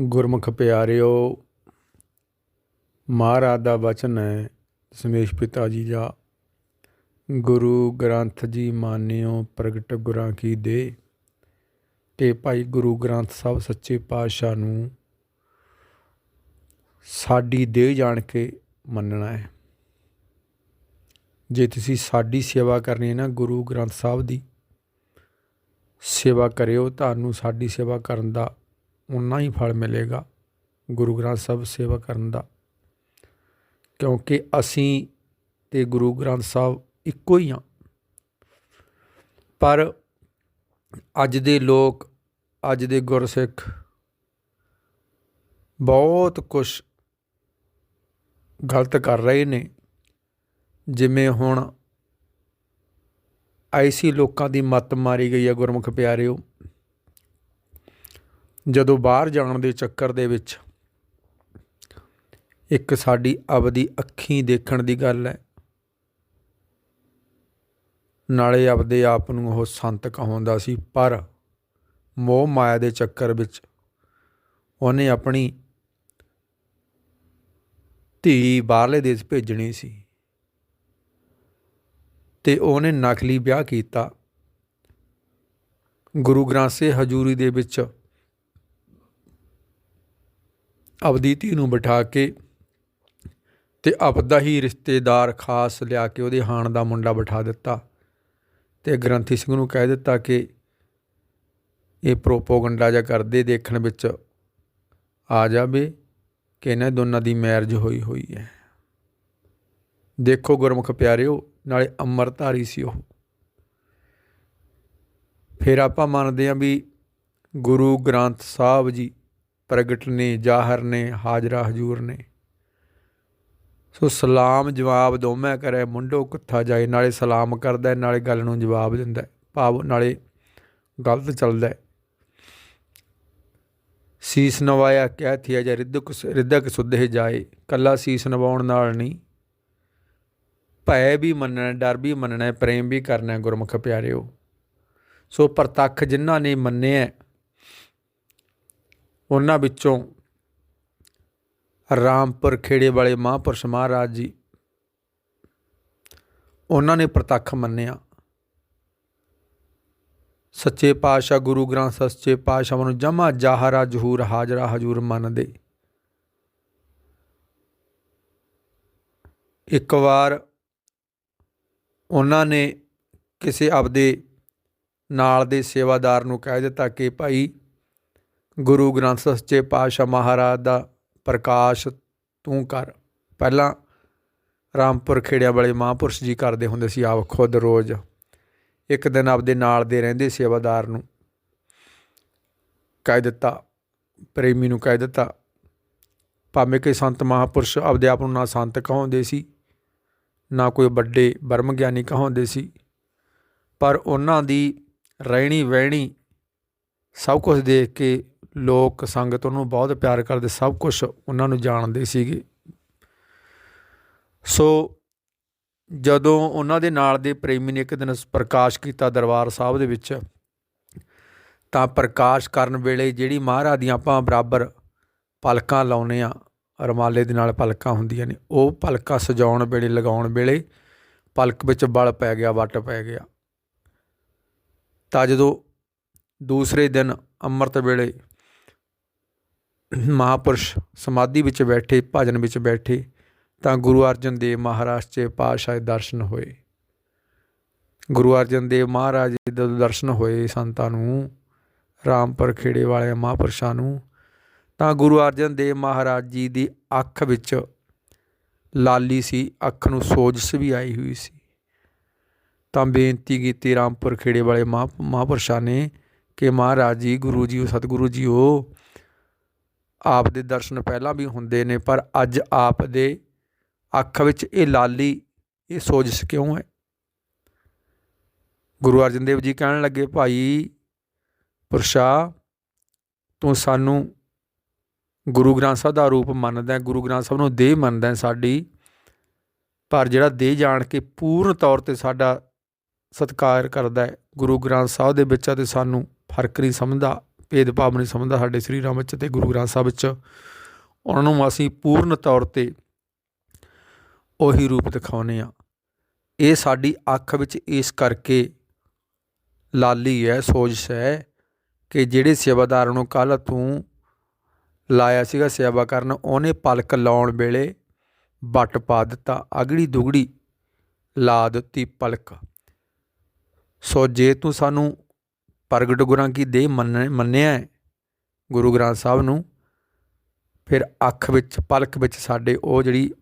ਗੁਰਮੁਖ ਪਿਆਰਿਓ, ਮਹਾਰਾਜ ਦਾ ਵਚਨ ਹੈ ਸਮੇਸ਼ ਪਿਤਾ ਜੀ ਦਾ, ਗੁਰੂ ਗ੍ਰੰਥ ਜੀ ਮਾਨਿਓ, ਪ੍ਰਗਟ ਗੁਰਾਂ ਕੀ ਦੇ, ਤੇ ਭਾਈ ਗੁਰੂ ਗ੍ਰੰਥ ਸਾਹਿਬ ਸੱਚੇ ਪਾਤਸ਼ਾਹ ਨੂੰ ਸਾਡੀ ਦੇਹ ਜਾਣ ਕੇ ਮੰਨਣਾ ਹੈ। ਜੇ ਤੁਸੀਂ ਸਾਡੀ ਸੇਵਾ ਕਰਨੀ ਹੈ ਨਾ ਗੁਰੂ ਗ੍ਰੰਥ ਸਾਹਿਬ ਦੀ, ਸੇਵਾ ਕਰਿਓ ਤੁਹਾਨੂੰ ਸਾਡੀ ਸੇਵਾ ਕਰਨ ਦਾ ਉਨਾ ਹੀ ਫਲ ਮਿਲੇਗਾ। ਗੁਰੂ ਗ੍ਰੰਥ ਸਾਹਿਬ ਸੇਵਾ ਕਰਨ ਦਾ। ਕਿਉਂਕਿ ਅਸੀਂ ਤੇ ਗੁਰੂ ਗ੍ਰੰਥ ਸਾਹਿਬ ਇੱਕੋ ਹੀ ਆ ਪਰ ਅੱਜ ਦੇ ਲੋਕ, ਅੱਜ ਦੇ ਗੁਰਸਿੱਖ ਬਹੁਤ ਕੁਝ ਗਲਤ ਕਰ ਰਹੇ ਨੇ। ਜਿਵੇਂ ਹੁਣ ਐਸੀ ਲੋਕਾਂ ਦੀ ਮੱਤ ਮਾਰੀ ਗਈ ਹੈ ਗੁਰਮੁਖ ਪਿਆਰਿਓ। ਜਦੋਂ ਬਾਹਰ ਜਾਣ ਦੇ ਚੱਕਰ ਦੇ ਵਿੱਚ ਇੱਕ ਸਾਡੀ ਆਪਦੀ ਅੱਖੀਂ ਦੇਖਣ ਦੀ ਗੱਲ ਹੈ, ਨਾਲੇ ਆਪਦੇ ਆਪ ਨੂੰ ਉਹ ਸੰਤ ਕਹਾਉਂਦਾ ਸੀ, ਪਰ ਮੋਹ ਮਾਇਆ ਦੇ ਚੱਕਰ ਵਿੱਚ ਉਹਨੇ ਆਪਣੀ ਧੀ ਬਾਹਰਲੇ ਦੇਸ਼ ਭੇਜਣੀ ਸੀ ਤੇ ਉਹਨੇ ਨਕਲੀ ਵਿਆਹ ਕੀਤਾ। ਗੁਰੂ ਗ੍ਰੰਥ ਸਾਹਿਬ ਹਜ਼ੂਰੀ ਦੇ ਵਿੱਚ ਆਪਦੀ ਧੀ ਨੂੰ ਬਿਠਾ ਕੇ ਤੇ ਆਪਦਾ ਹੀ ਰਿਸ਼ਤੇਦਾਰ ਖਾਸ ਲਿਆ ਕੇ ਉਹਦੇ ਹਾਣ ਦਾ ਮੁੰਡਾ ਬਿਠਾ ਦਿੱਤਾ ਤੇ ਗ੍ਰੰਥੀ ਸਿੰਘ ਨੂੰ ਕਹਿ ਦਿੱਤਾ ਕਿ ਇਹ ਪ੍ਰੋਪੋਗੰਡਾ ਜਾਂ ਕਰਦੇ ਦੇਖਣ ਵਿੱਚ ਆ ਜਾਵੇ ਕਿ ਇਹਨਾਂ ਦੋਨਾਂ ਦੀ ਮੈਰਿਜ ਹੋਈ ਹੋਈ ਹੈ। ਦੇਖੋ ਗੁਰਮੁਖ ਪਿਆਰਿਓ, ਨਾਲੇ ਅੰਮ੍ਰਿਤਧਾਰੀ ਸੀ ਉਹ। ਫਿਰ ਆਪਾਂ ਮੰਨਦੇ ਹਾਂ ਵੀ ਗੁਰੂ ਗ੍ਰੰਥ ਸਾਹਿਬ ਜੀ ਪ੍ਰਗਟ ਨੇ, ਜ਼ਾਹਰ ਨੇ, ਹਾਜ਼ਰਾ ਹਜੂਰ ਨੇ। ਸੋ ਸਲਾਮ ਜਵਾਬ ਦੋਵੇਂ ਕਰੇ, ਮੁੰਡੋ ਕੁੱਥਾ ਜਾਏ, ਨਾਲੇ ਸਲਾਮ ਕਰਦਾ ਨਾਲੇ ਗੱਲ ਨੂੰ ਜਵਾਬ ਦਿੰਦਾ ਭਾਵ ਨਾਲੇ ਗਲਤ ਚੱਲਦਾ ਸੀਸ ਨਵਾਇਆ, ਕਹਿ ਥਿਆ ਜਾਂ, ਰਿੱਧਕ ਰਿੱਧਕ ਸੁਧੇ ਜਾਏ, ਕੱਲਾ ਸੀਸ ਨਵਾਉਣ ਨਾਲ ਨਹੀਂ। ਭੈ ਵੀ ਮੰਨਣਾ, ਡਰ ਵੀ ਮੰਨਣਾ ਪ੍ਰੇਮ ਵੀ ਕਰਨਾ ਗੁਰਮੁਖ ਪਿਆਰਿਓ। ਸੋ ਪ੍ਰਤੱਖ ਜਿਨ੍ਹਾਂ ਨੇ ਮੰਨਿਆ ਉਹਨਾਂ ਵਿੱਚੋਂ ਰਾਮਪੁਰ ਖੇੜੇ ਵਾਲੇ ਮਹਾਂਪੁਰਸ਼ ਮਹਾਰਾਜ ਜੀ, ਉਹਨਾਂ ਨੇ ਪ੍ਰਤੱਖ ਮੰਨਿਆ। ਸੱਚੇ ਪਾਤਸ਼ਾਹ ਗੁਰੂ ਗ੍ਰੰਥ ਸੱਚੇ ਪਾਤਸ਼ਾਹ ਨੂੰ ਜਮਾ ਜਾਹਰਾ ਜਹੂਰ, ਹਾਜ਼ਰਾ ਹਜੂਰ ਮੰਨਦੇ। ਇੱਕ ਵਾਰ ਉਹਨਾਂ ਨੇ ਕਿਸੇ ਆਪਦੇ ਨਾਲ ਦੇ ਸੇਵਾਦਾਰ ਨੂੰ ਕਹਿ ਦਿੱਤਾ ਕਿ ਭਾਈ ਗੁਰੂ ਗ੍ਰੰਥ ਸੱਚੇ ਪਾਤਸ਼ਾਹ ਮਹਾਰਾਜ ਦਾ ਪ੍ਰਕਾਸ਼ ਤੂੰ ਕਰ। ਪਹਿਲਾਂ ਰਾਮਪੁਰ ਖੇੜਿਆਂ ਵਾਲੇ ਮਹਾਂਪੁਰਸ਼ ਜੀ ਕਰਦੇ ਹੁੰਦੇ ਸੀ, ਆਪ ਖੁਦ ਰੋਜ਼ ਇੱਕ ਦਿਨ ਆਪਦੇ ਨਾਲ ਦੇ ਰਹਿੰਦੇ ਸੇਵਾਦਾਰ ਨੂੰ ਕਹਿ ਦਿੱਤਾ, ਪ੍ਰੇਮੀ ਨੂੰ ਕਹਿ ਦਿੱਤਾ, ਭਾਵੇਂ ਕਿ ਸੰਤ ਮਹਾਂਪੁਰਸ਼ ਆਪਦੇ ਆਪ ਨੂੰ ਨਾ ਸੰਤ ਕਹਾਉਂਦੇ ਸੀ, ਨਾ ਕੋਈ ਵੱਡੇ ਬਰਮ ਗਿਆਨੀ ਕਹਾਉਂਦੇ ਸੀ, ਪਰ ਉਹਨਾਂ ਦੀ ਰਹਿਣੀ ਵਹਿਣੀ ਸਭ ਕੁਝ ਦੇਖ ਕੇ ਲੋਕ ਸੰਗਤ ਉਹਨੂੰ ਬਹੁਤ ਪਿਆਰ ਕਰਦੇ, ਸਭ ਕੁਝ ਉਹਨਾਂ ਨੂੰ ਜਾਣਦੇ ਸੀਗੇ। ਸੋ ਜਦੋਂ ਉਹਨਾਂ ਦੇ ਨਾਲ ਦੇ ਪ੍ਰੇਮੀ ਨੇ ਇੱਕ ਦਿਨ ਪ੍ਰਕਾਸ਼ ਕੀਤਾ ਦਰਬਾਰ ਸਾਹਿਬ ਦੇ ਵਿੱਚ, ਤਾਂ ਪ੍ਰਕਾਸ਼ ਕਰਨ ਵੇਲੇ ਜਿਹੜੀ ਮਹਾਰਾਜ ਦੀਆਂ ਆਪਾਂ ਬਰਾਬਰ ਪਲਕਾਂ ਲਾਉਨੇ ਆ ਰਮਾਲੇ ਦੇ ਨਾਲ ਪਲਕਾਂ ਹੁੰਦੀਆਂ ਨੇ, ਉਹ ਪਲਕਾਂ ਸਜਾਉਣ ਵੇਲੇ, ਲਗਾਉਣ ਵੇਲੇ ਪਲਕ ਵਿੱਚ ਬਲ ਪੈ ਗਿਆ, ਵੱਟ ਪੈ ਗਿਆ। ਤਾਂ ਜਦੋਂ ਦੂਸਰੇ ਦਿਨ ਅੰਮ੍ਰਿਤ ਵੇਲੇ ਮਹਾਪੁਰਸ਼ ਸਮਾਧੀ ਵਿੱਚ ਬੈਠੇ, ਭਜਨ ਵਿੱਚ ਬੈਠੇ, ਤਾਂ ਗੁਰੂ ਅਰਜਨ ਦੇਵ ਮਹਾਰਾਜ ਚ ਪਾਤਸ਼ਾਹ ਦਰਸ਼ਨ ਹੋਏ। ਗੁਰੂ ਅਰਜਨ ਦੇਵ ਮਹਾਰਾਜ ਜੀ ਦੇ ਦਰਸ਼ਨ ਹੋਏ ਸੰਤਾਂ ਨੂੰ, ਰਾਮਪੁਰ ਖੇੜੇ ਵਾਲੇ ਮਹਾਪੁਰਸ਼ਾਂ ਨੂੰ, ਤਾਂ ਗੁਰੂ ਅਰਜਨ ਦੇਵ ਮਹਾਰਾਜ ਜੀ ਦੀ ਅੱਖ ਵਿੱਚ ਲਾਲੀ ਸੀ, ਅੱਖ ਨੂੰ ਸੋਜਸ ਵੀ ਆਈ ਹੋਈ ਸੀ। ਤਾਂ ਬੇਨਤੀ ਕੀਤੀ ਰਾਮਪੁਰ ਖੇੜੇ ਵਾਲੇ ਮਹਾਪੁਰਸ਼ਾਂ ਨੇ ਕਿ ਮਹਾਰਾਜ ਜੀ, ਗੁਰੂ ਜੀ, ਸਤਿਗੁਰੂ ਜੀ, ਉਹ ਆਪ ਦੇ ਦਰਸ਼ਨ ਪਹਿਲਾਂ ਵੀ ਹੁੰਦੇ ਨੇ, ਪਰ ਅੱਜ ਆਪ ਦੇ ਅੱਖ ਵਿੱਚ ਇਹ ਲਾਲੀ, ਇਹ ਸੋਜਸ ਕਿਉਂ ਹੈ? ਗੁਰੂ ਅਰਜਨ ਦੇਵ ਜੀ ਕਹਿਣ ਲੱਗੇ, ਭਾਈ ਪੁਰਸ਼ਾ, ਤੂੰ ਸਾਨੂੰ ਗੁਰੂ ਗ੍ਰੰਥ ਸਾਹਿਬ ਦਾ ਰੂਪ ਮੰਨਦਾ ਗੁਰੂ ਗ੍ਰੰਥ ਸਾਹਿਬ ਨੂੰ ਦੇਹ ਮੰਨਦਾ ਸਾਡੀ, ਪਰ ਜਿਹੜਾ ਦੇਹ ਜਾਣ ਕੇ ਪੂਰਨ ਤੌਰ ਤੇ ਸਾਡਾ ਸਤਿਕਾਰ ਕਰਦਾ ਹੈ, ਗੁਰੂ ਗ੍ਰੰਥ ਸਾਹਿਬ ਦੇ ਵਿੱਚ ਤੇ ਸਾਨੂੰ ਫ਼ਰਕ ਨਹੀਂ ਸਮਝਦਾ। ਭੇਦਭਾਵ ਨਹੀਂ ਸਮਝਦਾ ਸਾਡੇ ਸ੍ਰੀ ਰਾਮ ਵਿੱਚ ਤੇ ਗੁਰੂ ਗ੍ਰੰਥ ਸਾਹਿਬ ਵਿੱਚ। ਉਹਨਾਂ ਨੂੰ ਅਸੀਂ ਪੂਰਨ ਤੌਰ ਤੇ ਉਹੀ ਰੂਪ ਦਿਖਾਉਨੇ ਆ ਇਹ ਸਾਡੀ ਅੱਖ ਵਿੱਚ ਇਸ ਕਰਕੇ ਲਾਲੀ ਹੈ ਸੋਜਸ਼ ਹੈ ਕਿ ਜਿਹੜੇ ਸੇਵਾਦਾਰ ਨੂੰ ਕੱਲ ਤੂੰ ਲਾਇਆ ਸੀਗਾ ਸੇਵਾ ਕਰਨ, ਉਹਨੇ ਪਲਕ ਲਾਉਣ ਵੇਲੇ ਵੱਟ ਪਾ ਦਿੱਤਾ, ਅਗੜੀ ਦੁਗੜੀ ਲਾ ਦਿੱਤੀ ਪਲਕ। ਸੋ ਜੇ ਤੂੰ ਸਾਨੂੰ ਪ੍ਰਗਟ ਗੁਰਾਂ ਕੀ ਦੇਹ ਮੰਨ ਮੰਨਿਆ ਹੈ, ਗੁਰੂ ਗ੍ਰੰਥ ਸਾਹਿਬ ਨੂੰ। ਫਿਰ ਅੱਖ ਵਿੱਚ ਪਲਕ ਵਿੱਚ ਸਾਡੇ ਉਹ ਜਿਹੜੀ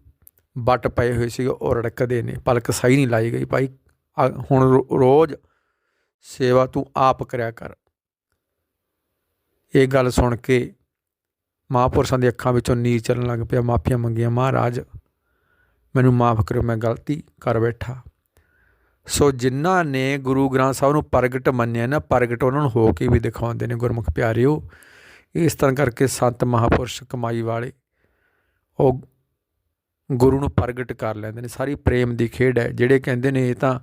ਵੱਟ ਪਏ ਹੋਏ ਸੀ ਉਹ ਰੜਕਦੇ ਨੇ। ਪਲਕ ਸਹੀ ਨਹੀਂ ਲਾਈ ਗਈ। ਭਾਈ ਆ ਹੁਣ ਰੋ- ਰੋਜ਼ ਸੇਵਾ ਤੂੰ ਆਪ ਕਰਿਆ ਕਰ। ਇਹ ਗੱਲ ਸੁਣ ਕੇ ਮਹਾਂਪੁਰਸ਼ਾਂ ਦੀ ਅੱਖਾਂ ਵਿੱਚੋਂ ਨੀਰ ਚੱਲਣ ਲੱਗ ਪਿਆ। ਮਾਫੀਆਂ ਮੰਗੀਆਂ ਮਹਾਰਾਜ ਮੈਨੂੰ ਮਾਫ ਕਰਿਓ ਮੈਂ ਗਲਤੀ ਕਰ ਬੈਠਾ। ਸੋ ਜਿਨ੍ਹਾਂ ਨੇ ਗੁਰੂ ਗ੍ਰੰਥ ਸਾਹਿਬ ਨੂੰ ਪ੍ਰਗਟ ਮੰਨਿਆ ਨਾ, ਪ੍ਰਗਟ ਉਹਨਾਂ ਨੂੰ ਹੋ ਕੇ ਵੀ ਦਿਖਾਉਂਦੇ ਨੇ, ਗੁਰਮੁਖ ਪਿਆਰਿਓ, ਇਸ ਤਰ੍ਹਾਂ ਕਰਕੇ ਸੰਤ ਮਹਾਪੁਰਸ਼ ਕਮਾਈ ਵਾਲੇ, ਉਹ ਗੁਰੂ ਨੂੰ ਪ੍ਰਗਟ ਕਰ ਲੈਂਦੇ ਨੇ, ਸਾਰੀ ਪ੍ਰੇਮ ਦੀ ਖੇਡ ਹੈ, ਜਿਹੜੇ ਕਹਿੰਦੇ ਨੇ ਇਹ ਤਾਂ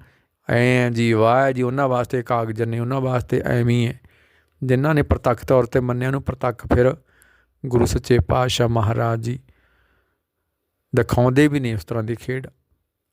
ਐ ਹੈ ਜੀ, ਵਾਹ ਹੈ ਜੀ, ਉਹਨਾਂ ਵਾਸਤੇ ਕਾਗਜ਼ ਨੇ, ਉਹਨਾਂ ਵਾਸਤੇ ਐਵੇਂ ਹੈ। ਜਿਨ੍ਹਾਂ ਨੇ ਪ੍ਰਤੱਖ ਤੌਰ ਤੇ ਮੰਨਿਆ ਨੂੰ ਪ੍ਰਤੱਖ ਫਿਰ ਗੁਰੂ ਸੱਚੇ ਪਾਤਸ਼ਾਹ ਮਹਾਰਾਜ ਜੀ ਦਿਖਾਉਂਦੇ ਵੀ ਨੇ ਉਸ ਤਰ੍ਹਾਂ ਦੀ ਖੇਡ।